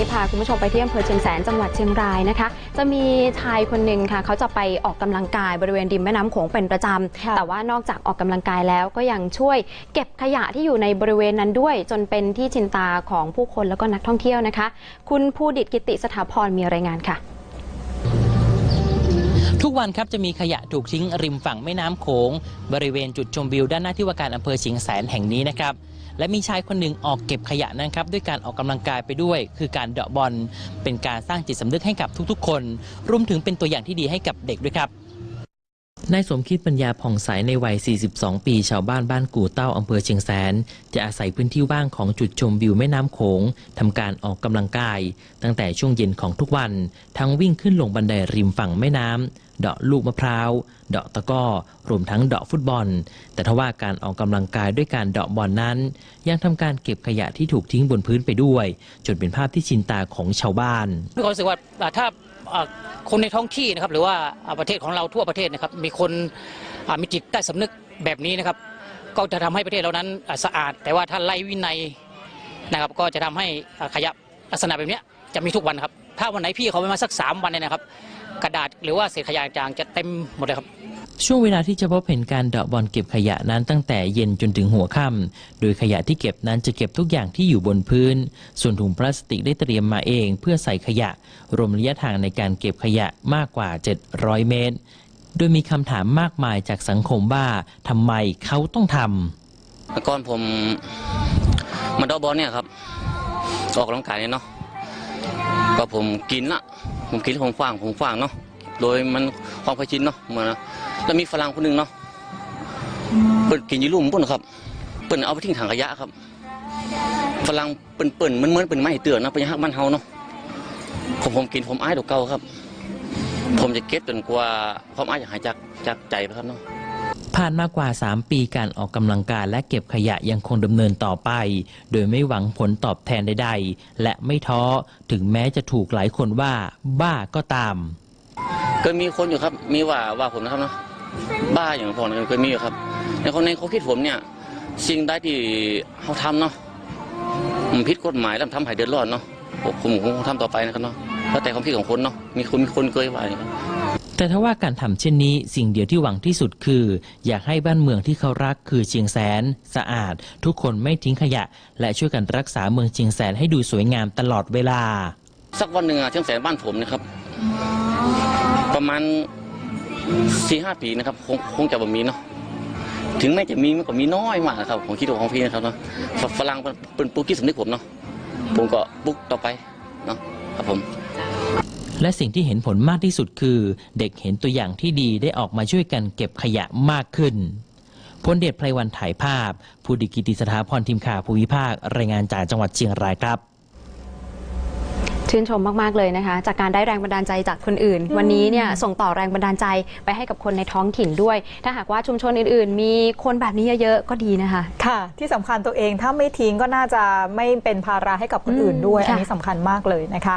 นี้พาคุณผู้ชมไปที่อำเภอเชียงแสนจังหวัดเชียงรายนะคะ จะมีชายคนหนึ่งค่ะ เขาจะไปออกกำลังกายบริเวณริมแม่น้ำโขงเป็นประจค่ะำแต่ว่านอกจากออกกำลังกายแล้วก็ยังช่วยเก็บขยะที่อยู่ในบริเวณนั้นด้วย จนเป็นที่ชินตาของผู้คนแล้วก็นักท่องเที่ยวนะคะ คุณภูดิตกิติสถาพรมีรายงานค่ะทุกวันครับจะมีขยะถูกทิ้งริมฝั่งแม่น้ำโขงบริเวณจุดชมวิวด้านหน้าที่ว่าการอำเภอเชียงแสนแห่งนี้นะครับ และมีชายคนหนึ่งออกเก็บขยะนั้นครับด้วยการออกกำลังกายไปด้วย คือการเดาะบอลเป็นการสร้างจิตสำนึกให้กับทุกๆ คน รวมถึงเป็นตัวอย่างที่ดีให้กับเด็กด้วยครับ นายสมคิดปัญญาผ่องใสในวัย 42 ปีชาวบ้านบ้านกู่เต้าอำเภอเชียงแสน จะอาศัยพื้นที่ว่างของจุดชมวิวแม่น้ำโขงทำการออกกำลังกาย ตั้งแต่ช่วงเย็นของทุกวัน ทั้งวิ่งขึ้นลงบันไดริมฝั่งแม่น้ำเดาะลูกมะพร้าวเดาะตะก้อรวมทั้งเดาะฟุตบอล แต่ทว่าการออกกำลังกายด้วยการเดาะบอลนั้น ยังทำการเก็บขยะที่ถูกทิ้งบนพื้นไปด้วย จนเป็นภาพที่ชินตาของชาวบ้านมีความรู้สึกว่าถ้า คนในท้องที่นะครับหรือว่าประเทศของเราทั่วประเทศนะครับมีคนมีจิตใต้สำนึกแบบนี้นะครับ ก็จะทำให้ประเทศเรานั้นสะอาด แต่ว่าถ้าไล่วินัยนะครับก็จะทำให้ขยะลักษณะแบบนี้จะมีทุกวันครับ ถ้าวันไหนพี่เขาไปมาสักสามวันเนี่ยนะครับ กระดาษหรือว่าเศษขยะจางจะเต็มหมดเลยครับ ช่วงเวลาที่จะพบเห็นการเดาะบอลเก็บขยะนั้นตั้งแต่เย็นจนถึงหัวค่ำ โดยขยะที่เก็บนั้นจะเก็บทุกอย่างที่อยู่บนพื้น ส่วนถุงพลาสติกได้เตรียมมาเอง เพื่อใส่ขยะ รวมระยะทางในการเก็บขยะมากกว่า 700 เมตร โดยมีคำถามมากมายจากสังคมว่าทำไมเขาต้องทำเมื่อก่อนผมมาเดอบอลเนี่ยครับ ออกกำลังกายเนี่ยเนาะ ก็ผมกินละ ผมกินแล้วผมฟางผมฟางเนาะ โดยมันความเคยชินเนาะเหมือน แล้วมีฝรั่งคนหนึ่งเนาะเปิดกินอยี่ลุ่มปุ่นครับเปิ่นเอาไปทิ้งถังขยะครับฝรั่งเปิ่นเปิ่นมันเหมือนเป็นไม้เตือนนะเป็นฮักมันเฮาเนาะผมผมกินผมอายตัวเก่าครับ ผมจะเก็บจนกว่าความอายจะหายจากจากใจไปครับเนาะผ่านมากว่า 3 ปีการออกกำลังกายและเก็บขยะยังคงดำเนินต่อไป โดยไม่หวังผลตอบแทนใดๆ และไม่ท้อถึงแม้จะถูกหลายคนว่า บ้าก็ตามเคยมีคนอยู่ครับ มีว่าว่าผมนะครับเนาะ บ้าอย่างผมเคยมีอยู่ครับ ในคนในเขามคิดผมเนี่ย สิ่งใดที่เขาทำเนาะมันผิดกฎหมายแล้วมันทำให้เดือดร้อนเนาะผมผมผมคงทำต่อไปนะครับเนาะแล้วแต่ความคิดของคนเนาะมีคนมีคนเคยว่าอย่างนี้แต่ถ้าว่าการทำเช่นนี้สิ่งเดียวที่หวังที่สุดคือ อยากให้บ้านเมืองที่เขารักคือเชียงแสน สะอาด ทุกคนไม่ทิ้งขยะ และช่วยกันรักษาเมืองเชียงแสนให้ดูสวยงามตลอดเวลา สักวันหนึ่งอะเชียงแสนบ้านผมนะครับ ประมาณ สี่ห้าปีนะครับคงคงจะบ่มีเนาะถึงแม้จะมีมันก็มีน้อยมากครับผมคิดว่าของพี่นะครับเนาะฝรั่งเป็นป็นปลูกที่สำนึกผมเนาะผมก็ปลูกต่อไปเนาะครับผมและสิ่งที่เห็นผลมากที่สุดคือ เด็กเห็นตัวอย่างที่ดีได้ออกมาช่วยกันเก็บขยะมากขึ้นพลเดชไพรวันถ่ายภาพ ผู้ดิกิติสถาพรทีมข่าวภูมิภาค รายงานจากจังหวัดเชียงรายครับ ชื่นชมมาก ๆ เลยนะคะ จากการได้แรงบันดาลใจจากคนอื่น วันนี้เนี่ยส่งต่อแรงบันดาลใจไปให้กับคนในท้องถิ่นด้วย ถ้าหากว่าชุมชนอื่น ๆ มีคนแบบนี้เยอะๆก็ดีนะคะ ค่ะ ที่สำคัญตัวเองถ้าไม่ทิ้งก็น่าจะไม่เป็นภาระให้กับคนอื่นด้วยอืมอันค่ะนี้สำคัญมากเลยนะคะ